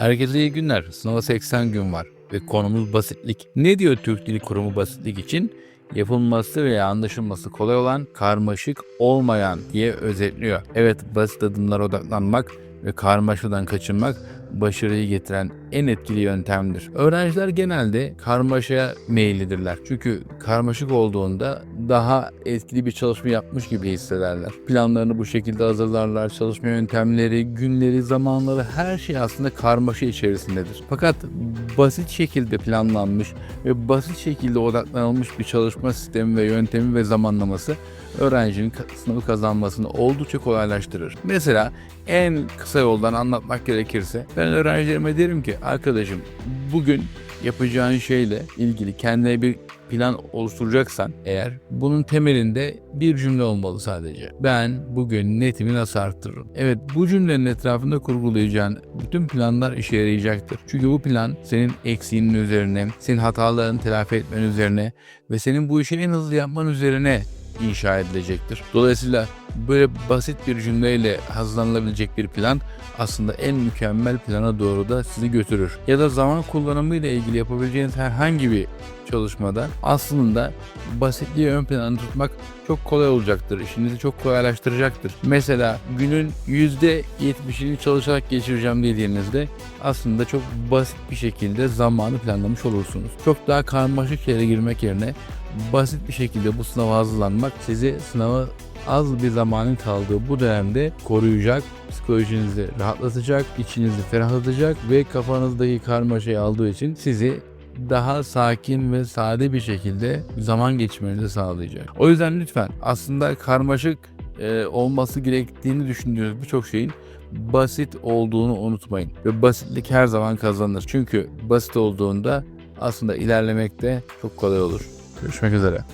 Herkese iyi günler. Sınava 80 gün var ve konumuz basitlik. Ne diyor Türk Dili Kurumu basitlik için? Yapılması veya anlaşılması kolay olan, karmaşık olmayan diye özetliyor. Evet basit adımlara odaklanmak ve karmaşadan kaçınmak başarıyı getiren en etkili yöntemdir. Öğrenciler genelde karmaşaya meyillidirler. Çünkü karmaşık olduğunda daha etkili bir çalışma yapmış gibi hissederler. Planlarını bu şekilde hazırlarlar. Çalışma yöntemleri, günleri, zamanları her şey aslında karmaşa içerisindedir. Fakat basit şekilde planlanmış ve basit şekilde odaklanılmış bir çalışma sistemi ve yöntemi ve zamanlaması öğrencinin sınavı kazanmasını oldukça kolaylaştırır. Mesela en kısa yoldan anlatmak gerekirse ben öğrencilerime derim ki arkadaşım bugün yapacağın şeyle ilgili kendine bir plan oluşturacaksan eğer bunun temelinde bir cümle olmalı sadece. Ben bugün netimi nasıl arttırırım? Evet bu cümlenin etrafında kurgulayacağın bütün planlar işe yarayacaktır. Çünkü bu plan senin eksiğinin üzerine, senin hatalarını telafi etmen üzerine ve senin bu işi en hızlı yapman üzerine inşa edilecektir. Dolayısıyla böyle basit bir cümleyle hazırlanılabilecek bir plan aslında en mükemmel plana doğru da sizi götürür. Ya da zaman kullanımı ile ilgili yapabileceğiniz herhangi bir çalışmada aslında basitliği ön plana tutmak çok kolay olacaktır. İşinizi çok kolaylaştıracaktır. Mesela günün %70'ini çalışarak geçireceğim dediğinizde aslında çok basit bir şekilde zamanı planlamış olursunuz. Çok daha karmaşık yere girmek yerine basit bir şekilde bu sınava hazırlanmak sizi sınava az bir zamanın kaldığı bu dönemde koruyacak, psikolojinizi rahatlatacak, içinizi ferahlatacak ve kafanızdaki karmaşayı aldığı için sizi daha sakin ve sade bir şekilde zaman geçirmenizi sağlayacak. O yüzden lütfen aslında karmaşık e, olması gerektiğini düşündüğünüz birçok şeyin basit olduğunu unutmayın. Ve basitlik her zaman kazanır. Çünkü basit olduğunda aslında ilerlemek de çok kolay olur. Görüşmek üzere.